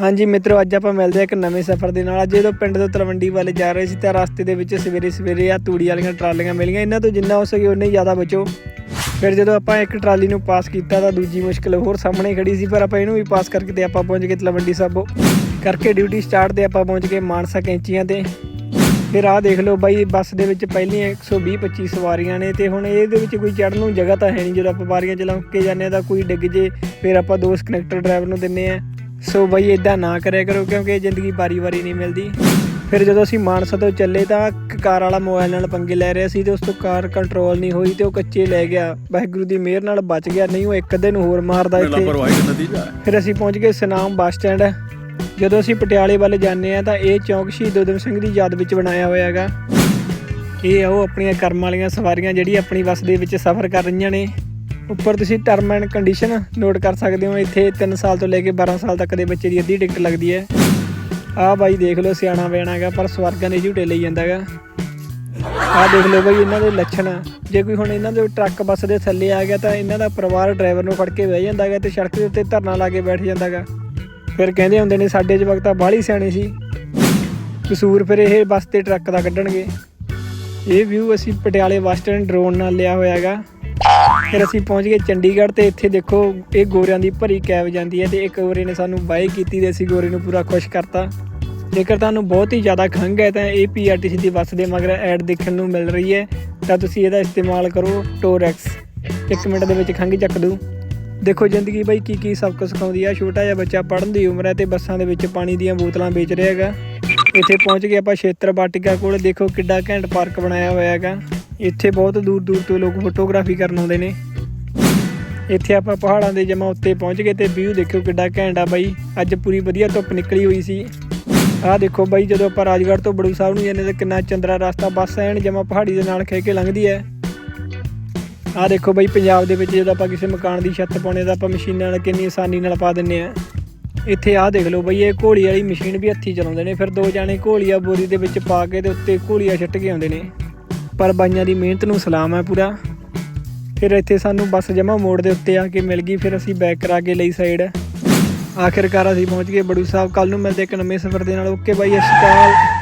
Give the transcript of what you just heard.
ਹਾਂਜੀ ਮਿੱਤਰੋ, ਅੱਜ ਆਪਾਂ ਮਿਲਦੇ ਆ ਇੱਕ ਨਵੇਂ ਸਫ਼ਰ ਦੇ ਨਾਲ। ਅੱਜ ਜਦੋਂ ਪਿੰਡ ਤੋਂ ਤਲਵੰਡੀ ਵੱਲ ਜਾ ਰਹੇ ਸੀ ਤਾਂ ਰਸਤੇ ਦੇ ਵਿੱਚ ਸਵੇਰੇ ਸਵੇਰੇ ਆ ਤੂੜੀ ਵਾਲੀਆਂ ਟਰਾਲੀਆਂ ਮਿਲੀਆਂ। ਇਹਨਾਂ ਤੋਂ ਜਿੰਨਾ ਹੋ ਸਕੇ ਉਨਾ ਹੀ ਜ਼ਿਆਦਾ ਬਚੋ। ਫਿਰ ਜਦੋਂ ਆਪਾਂ ਇੱਕ ਟਰਾਲੀ ਨੂੰ ਪਾਸ ਕੀਤਾ ਤਾਂ ਦੂਜੀ ਮੁਸ਼ਕਲ ਹੋਰ ਸਾਹਮਣੇ ਖੜੀ ਸੀ, ਪਰ ਆਪਾਂ ਇਹਨੂੰ ਵੀ ਪਾਸ ਕਰਕੇ ਤੇ ਆਪਾਂ ਪਹੁੰਚ ਗਏ ਤਲਵੰਡੀ ਸਾਬੋ। ਕਰਕੇ ਡਿਊਟੀ ਸਟਾਰਟ ਤੇ ਆਪਾਂ ਪਹੁੰਚ ਗਏ ਮਾਨਸਾ ਕੈਂਚੀਆਂ ਤੇ। ਫਿਰ ਆਹ ਦੇਖ ਲਓ ਬਾਈ, ਬੱਸ ਦੇ ਵਿੱਚ ਪਹਿਲੀਆਂ 120 25 ਸਵਾਰੀਆਂ ਨੇ ਤੇ ਹੁਣ ਇਹਦੇ ਵਿੱਚ ਕੋਈ ਚੜ੍ਹਨ ਨੂੰ ਜਗ੍ਹਾ ਤਾਂ ਹੈ ਨਹੀਂ। ਜਦੋਂ ਆਪਾਂ ਬਾਰੀਆਂ ਚਲਾ ਕੇ ਜਾਂਦੇ ਆ ਤਾਂ ਕੋਈ ਡਿੱਗ ਜੇ, ਫਿਰ ਆਪਾਂ ਦੋਸਤ ਕਨੈਕਟਰ ਡਰਾਈਵਰ ਨੂੰ ਦਿੰਨੇ ਆ ਸੋ ਬਾਈ ਇਦਾਂ ਨਾ ਕਰਿਆ ਕਰੋ ਕਿਉਂਕਿ ਜ਼ਿੰਦਗੀ ਵਾਰੀ-ਵਾਰੀ ਨਹੀਂ ਮਿਲਦੀ। ਫਿਰ ਜਦੋਂ ਅਸੀਂ ਮਾਨਸਾ ਤੋਂ ਚੱਲੇ ਤਾਂ ਕਾਰ ਵਾਲਾ ਮੋਬਾਈਲ ਨਾਲ ਪੰਗੇ ਲੈ ਰਿਹਾ ਸੀ ਤੇ ਉਸ ਤੋਂ ਕਾਰ ਕੰਟਰੋਲ ਨਹੀਂ ਹੋਈ ਤੇ ਉਹ ਕੱਚੇ ਲੈ ਗਿਆ। ਵਾਹਿਗੁਰੂ ਦੀ ਮਿਹਰ ਨਾਲ ਬਚ ਗਿਆ। ਨਹੀਂ ਉਹ ਇੱਕ ਅੱਧੇ ਨੂੰ ਹੋਰ ਮਾਰਦਾ ਇੱਥੇ। ਫਿਰ ਅਸੀਂ ਪਹੁੰਚ ਗਏ ਸਨਾਮ ਬੱਸ ਸਟੈਂਡ। ਜਦੋਂ ਅਸੀਂ ਪਟਿਆਲੇ ਵੱਲ ਜਾਂਦੇ ਆ ਤਾਂ ਇਹ ਚੌਂਕ ਸ਼ਹੀਦ ਊਧਮ ਸਿੰਘ ਦੀ ਯਾਦ ਵਿੱਚ ਬਣਾਇਆ ਹੋਇਆ ਹੈਗਾ। ਇਹ ਉਹ ਆਪਣੀਆਂ ਕਰਮ ਵਾਲੀਆਂ ਸਵਾਰੀਆਂ ਜਿਹੜੀ ਆਪਣੀ ਬੱਸ ਦੇ ਵਿੱਚ ਸਫ਼ਰ ਕਰ ਰਹੀਆਂ ਨੇ। ਉੱਪਰ ਤੁਸੀਂ ਟਰਮ ਐਂਡ ਕੰਡੀਸ਼ਨ ਨੋਟ ਕਰ ਸਕਦੇ ਹੋ। ਇੱਥੇ 3 ਸਾਲ ਤੋਂ ਲੈ ਕੇ 12 ਸਾਲ ਤੱਕ ਦੇ ਬੱਚੇ ਦੀ ਅੱਧੀ ਟਿਕਟ ਲੱਗਦੀ ਹੈ। ਆਹ ਬਾਈ ਦੇਖ ਲਓ, ਸਿਆਣਾ ਵੇਣਾ ਹੈਗਾ, ਪਰ ਸਵਰਗਾਂ ਦੇ ਝੂਟੇ ਲਈ ਜਾਂਦਾ ਹੈਗਾ। ਆਹ ਦੇਖ ਲਓ ਬਾਈ, ਇਹਨਾਂ ਦੇ ਲੱਛਣ। ਜੇ ਕੋਈ ਹੁਣ ਇਹਨਾਂ ਦੇ ਟਰੱਕ, ਬੱਸ ਦੇ ਥੱਲੇ ਆ ਗਿਆ ਤਾਂ ਇਹਨਾਂ ਦਾ ਪਰਿਵਾਰ ਡਰਾਈਵਰ ਨੂੰ ਫੜ ਕੇ ਬਹਿ ਜਾਂਦਾ ਹੈਗਾ ਤੇ ਸੜਕ ਦੇ ਉੱਤੇ ਧਰਨਾ ਲਾ ਕੇ ਬੈਠ ਜਾਂਦਾ ਹੈਗਾ। ਫਿਰ ਕਹਿੰਦੇ ਹੁੰਦੇ ਨੇ, ਸਾਡੇ ਜਵਾਕ ਤਾਂ ਬਾਹਲੀ ਸਿਆਣੇ ਸੀ। ਕਸੂਰ ਫਿਰ ਇਹ ਬੱਸ ਤੇ ਟਰੱਕ ਦਾ ਕੱਢਣਗੇ। ਇਹ ਵਿਊ ਅਸੀਂ ਪਟਿਆਲੇ ਬੱਸ ਸਟੈਂਡ ਡਰੋਨ ਨਾਲ ਲਿਆ ਹੋਇਆ ਹੈਗਾ। ਫਿਰ ਅਸੀਂ ਪਹੁੰਚ ਗਏ ਚੰਡੀਗੜ੍ਹ ਤੇ ਇੱਥੇ ਦੇਖੋ ਇਹ ਗੋਰਿਆਂ ਦੀ ਭਰੀ ਕੈਬ ਜਾਂਦੀ ਹੈ ਤੇ ਇੱਕ ਗੋਰੇ ਨੇ ਸਾਨੂੰ ਬਾਈ ਕੀਤੀ ਤੇ ਅਸੀਂ ਗੋਰੇ ਨੂੰ ਪੂਰਾ ਖੁਸ਼ ਕਰਤਾ। ਜੇਕਰ ਤੁਹਾਨੂੰ ਬਹੁਤ ਹੀ ਜ਼ਿਆਦਾ ਖੰਘ ਹੈ ਤਾਂ ਇਹ ਪੀਆਰਟੀਸੀ ਦੀ ਬੱਸ ਦੇ ਮਗਰ ਐਡ ਦੇਖਣ ਨੂੰ ਮਿਲ ਰਹੀ ਹੈ। ਤਾਂ ਤੁਸੀਂ ਇਹਦਾ ਇਸਤੇਮਾਲ ਕਰੋ ਟੋਰੈਕਸ ਇੱਕ ਮਿੰਟ ਦੇ ਵਿੱਚ ਖੰਘ ਚੱਕ ਦੂ ਦੇਖੋ ਜ਼ਿੰਦਗੀ ਬਾਈ ਕੀ ਕੀ ਸਬਕ ਸਿਖਾਉਂਦੀ ਆ। ਛੋਟਾ ਜਿਹਾ ਬੱਚਾ ਪੜ੍ਹਨ ਦੀ ਉਮਰ ਹੈ ਤੇ ਬੱਸਾਂ ਦੇ ਵਿੱਚ ਪਾਣੀ ਦੀਆਂ ਬੋਤਲਾਂ ਵੇਚ ਰਿਹਾ ਹੈਗਾ। ਇੱਥੇ ਪਹੁੰਚ ਗਏ ਆਪਾਂ ਖੇਤਰ ਬਾਟਿਕਾ ਕੋਲ। ਦੇਖੋ ਕਿੱਡਾ ਘੈਂਟ ਪਾਰਕ ਬਣਾਇਆ ਹੋਇਆ ਹੈਗਾ। ਇੱਥੇ ਬਹੁਤ ਦੂਰ ਦੂਰ ਤੋਂ ਲੋਕ ਫੋਟੋਗ੍ਰਾਫੀ ਕਰਨ ਆਉਂਦੇ ਨੇ। ਇੱਥੇ ਆਪਾਂ ਪਹਾੜਾਂ ਦੇ ਜਮਾ ਉੱਤੇ ਪਹੁੰਚ ਗਏ ਤੇ ਵਿਊ ਦੇਖੋ ਕਿੱਡਾ ਘੈਂਟ ਆ ਬਾਈ। ਅੱਜ ਪੂਰੀ ਵਧੀਆ ਧੁੱਪ ਨਿਕਲੀ ਹੋਈ ਸੀ। ਆਹ ਦੇਖੋ ਬਾਈ, ਜਦੋਂ ਆਪਾਂ ਰਾਜਗੜ੍ਹ ਤੋਂ ਬੜੂ ਸਾਹਿਬ ਨੂੰ ਜਾਂਦੇ ਤਾਂ ਕਿੰਨਾ ਚੰਦਰਾ ਰਸਤਾ, ਬੱਸ ਐਨ ਜਮਾ ਪਹਾੜੀ ਦੇ ਨਾਲ ਖੇ ਕੇ ਲੰਘਦੀ ਹੈ। ਆਹ ਦੇਖੋ ਬਾਈ, ਪੰਜਾਬ ਦੇ ਵਿੱਚ ਜਦੋਂ ਆਪਾਂ ਕਿਸੇ ਮਕਾਨ ਦੀ ਛੱਤ ਪਾਉਣੇ ਤਾਂ ਆਪਾਂ ਮਸ਼ੀਨਾਂ ਨਾਲ ਕਿੰਨੀ ਆਸਾਨੀ ਨਾਲ ਪਾ ਦਿੰਨੇ ਆ ਇੱਥੇ ਆਹ ਦੇਖ ਲਓ ਬਈ, ਇਹ ਘੋਲੀ ਵਾਲੀ ਮਸ਼ੀਨ ਵੀ ਹੱਥੀ ਚਲਾਉਂਦੇ ਨੇ। ਫਿਰ ਦੋ ਜਾਣੇ ਘੋਲੀਆ ਬੋਰੀ ਦੇ ਵਿੱਚ ਪਾ ਕੇ ਤੇ ਉੱਤੇ ਘੋਲੀਆ ਛੱਟ ਕੇ ਆਉਂਦੇ ਨੇ। ਪਰ ਬਾਈਆਂ ਦੀ ਮਿਹਨਤ ਨੂੰ ਸਲਾਮ ਹੈ ਪੂਰਾ। ਫਿਰ ਇੱਥੇ ਸਾਨੂੰ ਬੱਸ ਜਮਾ ਮੋੜ ਦੇ ਉੱਤੇ ਆ ਕੇ ਮਿਲ ਗਈ। ਫਿਰ ਅਸੀਂ ਬੈਕ ਕਰਾ ਕੇ ਲਈ ਸਾਈਡ ਆਖਿਰਕਾਰ ਅਸੀਂ ਪਹੁੰਚ ਗਏ ਬੜੂ ਸਾਹਿਬ। ਕੱਲ ਨੂੰ ਮਿਲਦੇ ਇੱਕ ਨਵੇਂ ਸਫ਼ਰ ਦੇ ਨਾਲ। ਓਕੇ ਬਾਈ, ਸਤਿ ਸ਼੍ਰੀ